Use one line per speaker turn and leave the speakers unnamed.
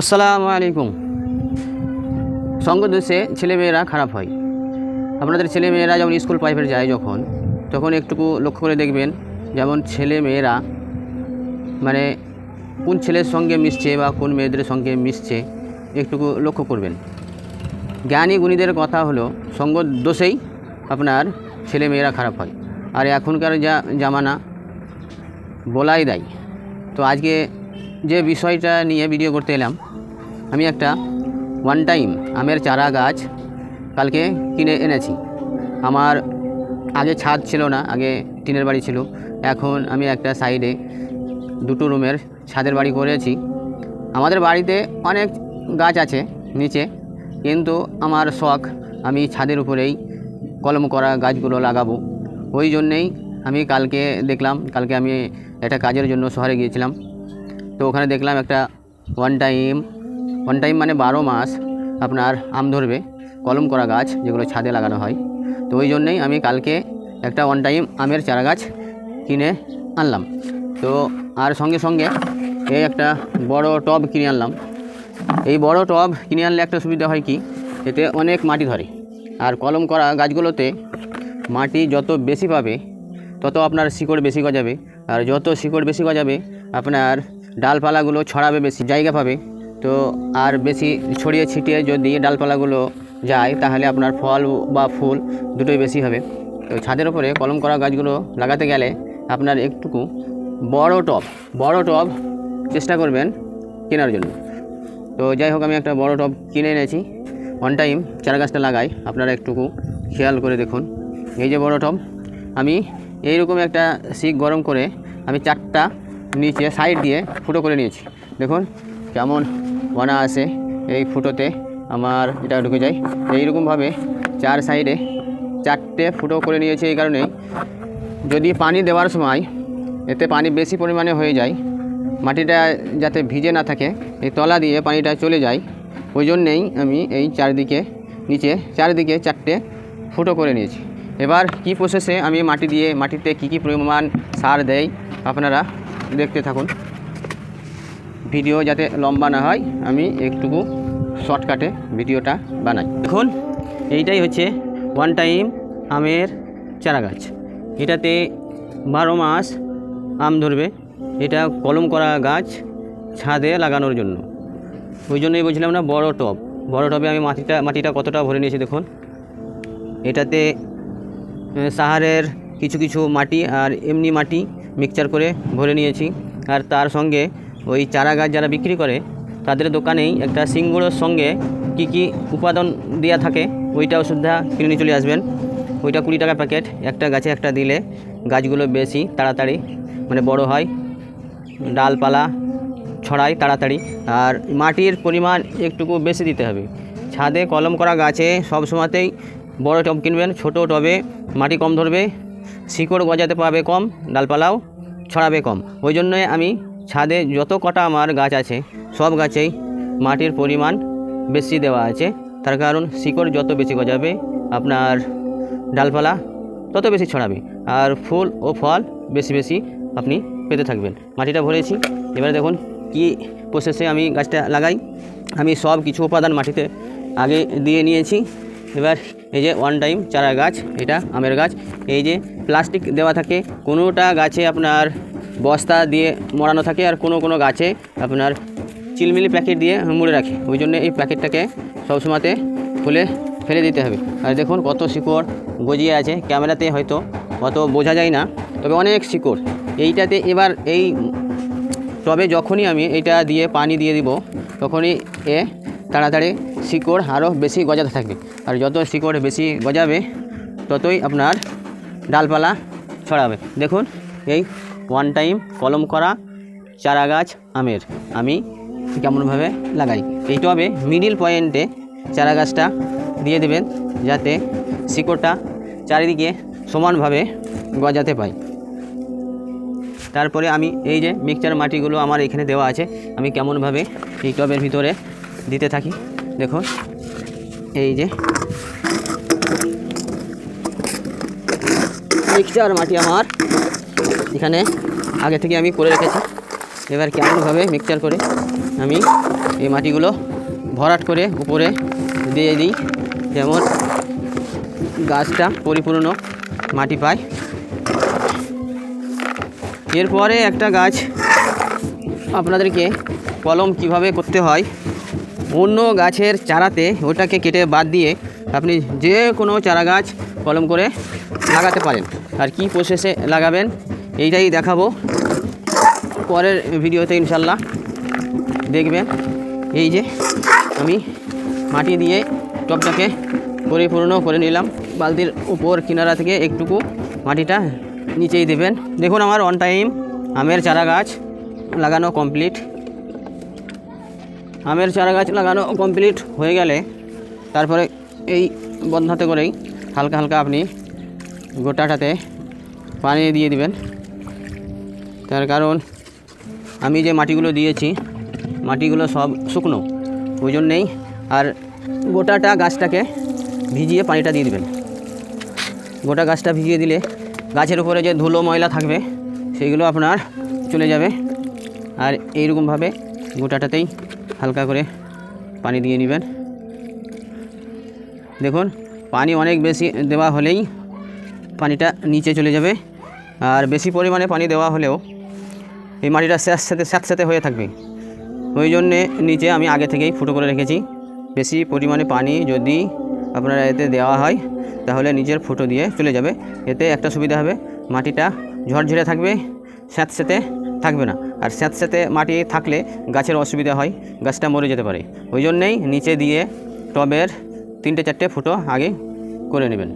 আসসালামু আলাইকুম। সঙ্গ দোষে ছেলেমেয়েরা খারাপ হয়। আপনাদের ছেলেমেয়েরা যেমন স্কুল প্রাইভেট যায় যখন, তখন একটুকু লক্ষ্য করে দেখবেন, যেমন ছেলে মেয়েরা মানে কোন ছেলের সঙ্গে মিশছে বা কোন মেয়েদের সঙ্গে মিশছে, একটুকু লক্ষ্য করবেন। জ্ঞানী গুণীদের কথা হলো, সঙ্গ দোষেই আপনার ছেলে মেয়েরা খারাপ হয়। আর এখনকার যা জামানা বলাই দেয়। তো আজকে যে বিষয়টা নিয়ে ভিডিও করতে এলাম, আমি একটা ওয়ান টাইম আমের চারা গাছ কালকে কিনে এনেছি। আমার আগে ছাদ ছিল না, আগে টিনের বাড়ি ছিল। এখন আমি একটা সাইডে দুটো রুমের ছাদের বাড়ি করেছি। আমাদের বাড়িতে অনেক গাছ আছে নিচে, কিন্তু আমার শখ, আমি ছাদের উপরেই কলম করা গাছগুলো লাগাবো। ওই জন্যেই আমি কালকে দেখলাম, কালকে আমি একটা কাজের জন্য শহরে গিয়েছিলাম। তো ওখানে দেখলাম একটা ওয়ান টাইম ওয়ান টাইম মানে বারো মাস আপনার আম ধরবে, কলম করা গাছ যেগুলো ছাদে লাগানো হয়। তো ওই জন্যেই আমি কালকে একটা ওয়ান টাইম আমের চারা গাছ কিনে আনলাম। তো আর সঙ্গে সঙ্গে এই একটা বড় টব কিনে আনলাম। এই বড় টব কিনে আনলে একটা সুবিধা হয় কি? এতে অনেক মাটি ধরে। আর কলম করা গাছগুলোতে মাটি যত বেশি পাবে, তত আপনার শিকড় বেশি গজাবে। আর যত শিকড় বেশি গজাবে, আপনার ডালপালাগুলো ছড়াবে বেশি, জায়গা পাবে। তো আর বেশি ছড়িয়ে ছিটিয়ে যদি ডালপালাগুলো যায়, তাহলে আপনার ফল বা ফুল দুটোই বেশি হবে। তো ছাদের ওপরে কলম করা গাছগুলো লাগাতে গেলে আপনার একটুকু বড় টব বড় টব চেষ্টা করবেন কেনার জন্য। তো যাই হোক, আমি একটা বড় টব কিনে এনেছি। ওয়ান টাইম চারা গাছটা লাগাই, আপনারা একটুকু খেয়াল করে দেখুন। এই যে বড় টব, আমি এইরকম একটা শিক গরম করে আমি চারটা নিচে সাইড দিয়ে ফুটো করে নিয়েছি। দেখুন কেমন বানা আছে এই ফুটোতে। আমার এটা ঢুকে যায়। এইরকমভাবে চার সাইডে চারটে ফুটো করে নিয়েছি এই কারণে যদি পানি দেওয়ার সময় এতে পানি বেশি পরিমাণে হয়ে যায়, মাটিটা যাতে ভিজে না থাকে, এই তলা দিয়ে পানিটা চলে যায়, ওই জন্যেই আমি এই চারদিকে, নিচে চারদিকে চারটে ফুটো করে নিয়েছি। এবার কি প্রসেসে আমি মাটি দিয়ে, মাটিতে কি কি পরিমাণ সার দেই, আপনারা দেখতে থাকুন। ভিডিও যাতে লম্বা না হয়, আমি একটুকু শর্টকাটে ভিডিওটা বানাই। দেখুন, এইটাই হচ্ছে ওয়ান টাইম আমের চারা গাছ। এটাতে বারো মাস আম ধরবে। এটা কলম করা গাছ ছাদে লাগানোর জন্য। ওই জন্যই বলছিলাম না, বড় টব। বড় টবে আমি মাটিটা মাটিটা কতটা ভরে নিয়েছি দেখুন। এটাতে সাহারের কিছু কিছু মাটি আর এমনি মাটি মিক্সচার করে ভরে নিয়েছি। আর তার সঙ্গে ওই চারা গাছ যারা বিক্রি করে, তাদের দোকানেই একটা সিঙ্গুড়োর সঙ্গে কি কি উপাদান দেওয়া থাকে, ওইটাও সুদ্ধা কিনে নিয়ে চলে আসবেন। ওইটা কুড়ি টাকা প্যাকেট, একটা গাছে একটা দিলে গাছগুলো বেশি তাড়াতাড়ি মানে বড় হয়। ডালপালা ছড়ায় তাড়াতাড়ি। আর মাটির পরিমাণ একটুকু বেশি দিতে হবে। ছাদে কলম করা গাছে সব সময়তেই বড় টব কিনবেন, ছোট টবে মাটি কম ধরবে। শিকড় গজাতে পাবে কম, ডালপালাও ছড়াবে কম। ওই জন্যই আমি ছাদে যত কটা আমার গাছ আছে, সব গাছেই মাটির পরিমাণ বেশি দেওয়া আছে। তার কারণ শিকড় যত বেশি গজাবে, আপনার ডালপালা তত বেশি ছড়াবে। আর ফুল ও ফল বেশি বেশি আপনি পেতে থাকবেন। মাটিটা ভরেছি। এবারে দেখুন কি প্রসেসে আমি গাছটা লাগাই। আমি সব কিছু উপাদান মাটিতে আগে দিয়ে নিয়েছি। এবার এই যে ওয়ান টাইম চারা গাছ, এটা আমের গাছ, এই যে প্লাস্টিক দেওয়া থাকে, কোনোটা গাছে আপনার বস্তা দিয়ে মোড়ানো থাকে আর কোনো কোনো গাছে আপনার চিলমিলি প্যাকেট দিয়ে মুড়ে রাখে। ওই জন্য এই প্যাকেটটাকে সবসময়তে খুলে ফেলে দিতে হবে। আর দেখুন কত শিকড় গজিয়ে আছে, ক্যামেরাতে হয়তো অত বোঝা যায় না, তবে অনেক শিকড়। এইটাতে এবার এই তবে যখনই আমি এটা দিয়ে পানি দিয়ে দিব, তখনই এ তাড়াতাড়ি শিকড় আরও বেশি গজাতে থাকবে। আর যত শিকড় বেশি গজাবে, ততই আপনার ডালপালা ছড়াবে। দেখুন, এই ওয়ান টাইম কলম করা চারা গাছ আমের। আমি কেমনভাবে লাগাই? এই টবে মিডিল পয়েন্টে চারা গাছটা দিয়ে দেবেন, যাতে শিকড়টা চারিদিকে সমানভাবে গজাতে পায় তারপরে আমি এই যে মিক্সচার মাটিগুলো আমার এখানে দেওয়া আছে, আমি কেমনভাবে এই টবের ভিতরে দিতে থাকি। দেখুন, এই যে। মিক্সচার মাটি আমার। এখানে আগে থেকে আমি করে রেখেছি। এবার কেমনভাবে মিক্সচার করে আমি এই মাটিগুলো ভরাট করে উপরে দিয়ে দিই। যেমন গাছটা পরিপূর্ণ মাটি পায়। এরপরে একটা গাছ আপনাদেরকে কলম কীভাবে করতে হয় অন্য গাছের চারাতে ওটাকে কেটে বাদ দিয়ে আপনি যে কোনো চারা গাছ কলম করে লাগাতে পারেন। আর কি প্রসেসে লাগাবেন, এইটাই দেখাবো। পরের ভিডিওতে ইনশাল্লাহ দেখবেন। এই যে আমি মাটি দিয়ে টপটাকে পরিপূর্ণ করে নিলাম। বালতির উপর কিনারা থেকে একটুকু মাটিটা নিচেই দেবেন। দেখুন আমার অন টাইম আমের চারা গাছ লাগানো কমপ্লিট আমের চারা গাছ লাগানো কমপ্লিট হয়ে গেলে তারপরে এই বন্ধাতে করেই হালকা হালকা আপনি গোটাটাতে পানি দিয়ে দিবেন। তার কারণ আমি যে মাটিগুলো দিয়েছি, মাটিগুলো সব শুকনো ওই জন্যেই আর গোটাটা গাছটাকে ভিজিয়ে পানিটা দিয়ে দিবেন। গোটা গাছটা ভিজিয়ে দিলে গাছের উপরে যে ধুলো ময়লা থাকবে সেইগুলো আপনার চলে যাবে। আর এইরকমভাবে গোটাটাতেই হালকা করে পানি দিয়ে নেবেন। দেখুন, পানি অনেক বেশি দেওয়া হলেই পানিটা নিচে চলে যাবে। আর বেশি পরিমাণে পানি দেওয়া হলেও এই মাটিটা স্যাঁত সাথে স্যাঁত সাথে হয়ে থাকবে। ওই জন্যে নিচে আমি আগে থেকেই ফুটো করে রেখেছি। বেশি পরিমাণে পানি যদি আপনারা এতে দেওয়া হয়, তাহলে নিচের ফুটো দিয়ে চলে যাবে। এতে একটা সুবিধা হবে, মাটিটা ঝরঝরে থাকবে স্যাঁতস্যাঁতে থাকবে না। আর স্যাঁতস্যাঁতে মাটি থাকলে গাছের অসুবিধা হয়, গাছটা মরে যেতে পারে। ওই জন্যেই নিচে দিয়ে টবের তিনটে চারটে ফুটো আগে করে নেবেন।